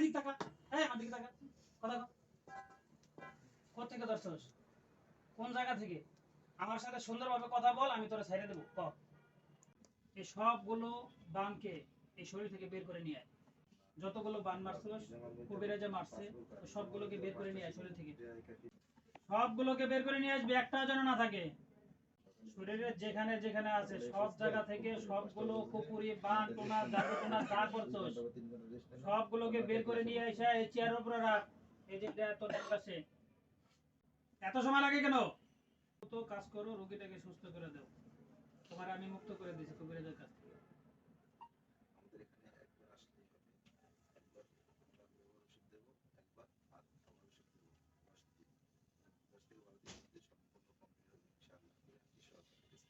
দিকে টাকা ধরছস? কোন জায়গা থেকে? আমার সাথে সুন্দরভাবে কথা বল, আমি তোরা দেবো। এই সবগুলো এই শরীর থেকে বের করে নিয়ে আয়। যতগুলো বান মারছস কবিরাজা মারছে তো সবগুলোকে বের করে নিয়ে আয় শরীর থেকে। সবগুলোকে বের করে নিয়ে আসবি, একটাও যেন না থাকে। শরীরের যেখানে যেখানে আছে সব জায়গা থেকে সবগুলো বান টোনা টোনা যা করছস সবগুলোকে বের করে নিয়ে এসে এই চেয়ারের উপরে রাখ। এই যে তোর পাশে এত সময় লাগে কেন? তো কাজ করো রোগীটাকে সুস্থ করে দাও। তোমার আমি মুক্ত করে দিয়েছি কবিরাজের কাছ থেকে আমাদের এখানে একবার আসলেই হবে একবার আমরা ওষুধ দেবো একবার আর আমার ওষুধ দেবো দশ দিন দশ থেকে বারো দিনের মধ্যে সম্পূর্ণ কমপ্লিট হবে ইনশাআল্লাহ ঈশ্বর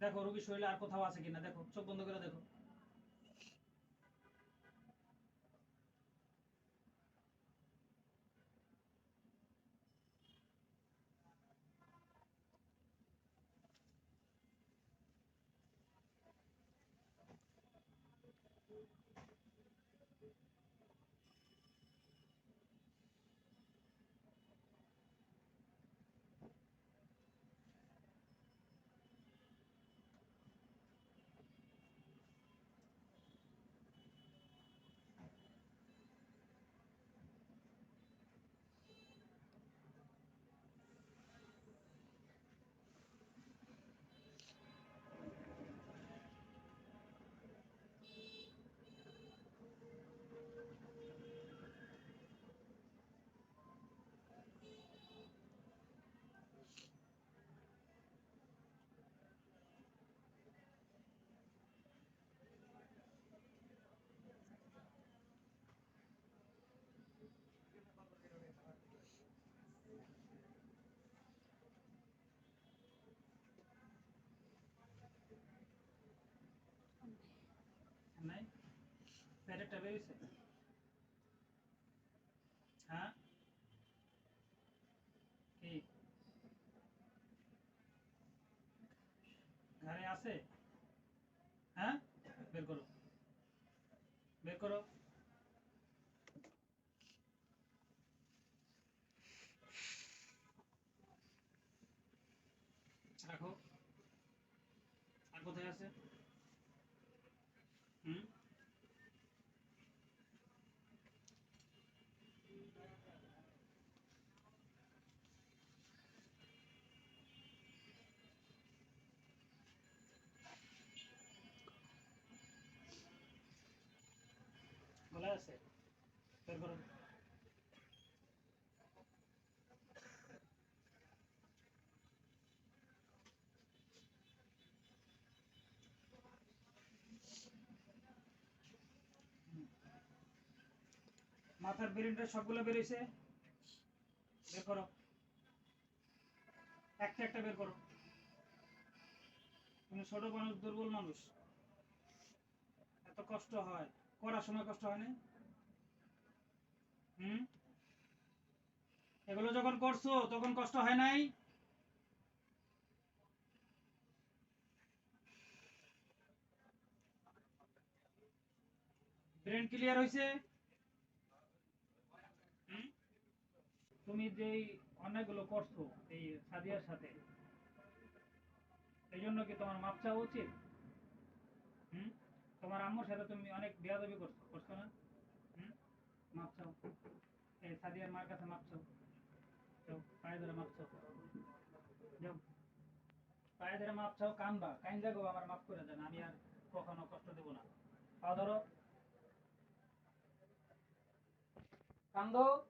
দেখো রোগীর শরীরে আর কোথাও আছে কিনা দেখো চোখ বন্ধ করে দেখো নাই প্যারেটটা বেরিয়েছে হ্যাঁ? কি? ঘরে আছে? হ্যাঁ? বের করো। বের করো। রাখো। আর কোথায় আছে? হুম? আছে? মাথার ব্রেনটা সবগুলো বেরিয়েছে বের করো। একটা একটা বের করো। তুমি ছোট মানুষ, দুর্বল মানুষ। এত কষ্ট হয়। করার সময় কষ্ট হয় না হুম? এগুলো যখন করছ, তখন কষ্ট হয় নাই? ব্রেন ক্লিয়ার হয়েছে? তুমি যেই অন্যায়গুলো করছ, এই সাদিয়ার সাথে, এই জন্য কি তোমার মাপ উচিত? হুম? তোমার আম্মুর সাথে তুমি অনেক বেয়াদবি করছ করছ না? হুম? এই সাদিয়ার মার কাছে পায়ে ধরে যাও। পায়ে ধরে কানবা আমার করে দেন, আমি আর কখনো কষ্ট দেবো না। পা ধরো। কান্দো।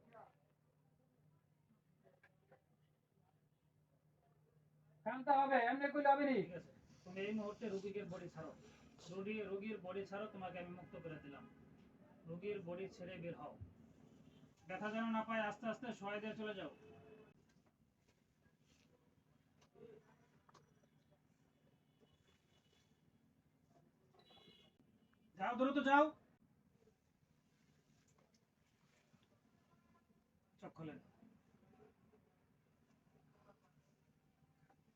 কানতে হবে, এমনি কইলে হবে নি। তুমি এই মুহূর্তে রোগীর বডি ছাড়ো রোগী রোগীর বডি ছাড়ো তোমাকে আমি মুক্ত করে দিলাম। রোগীর বডি ছেড়ে বের হও। ব্যথা যেন না পায়, আস্তে আস্তে সহায় দিয়ে চলে যাও। যাও, দ্রুত যাও। চোখ খোলেন।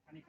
পানি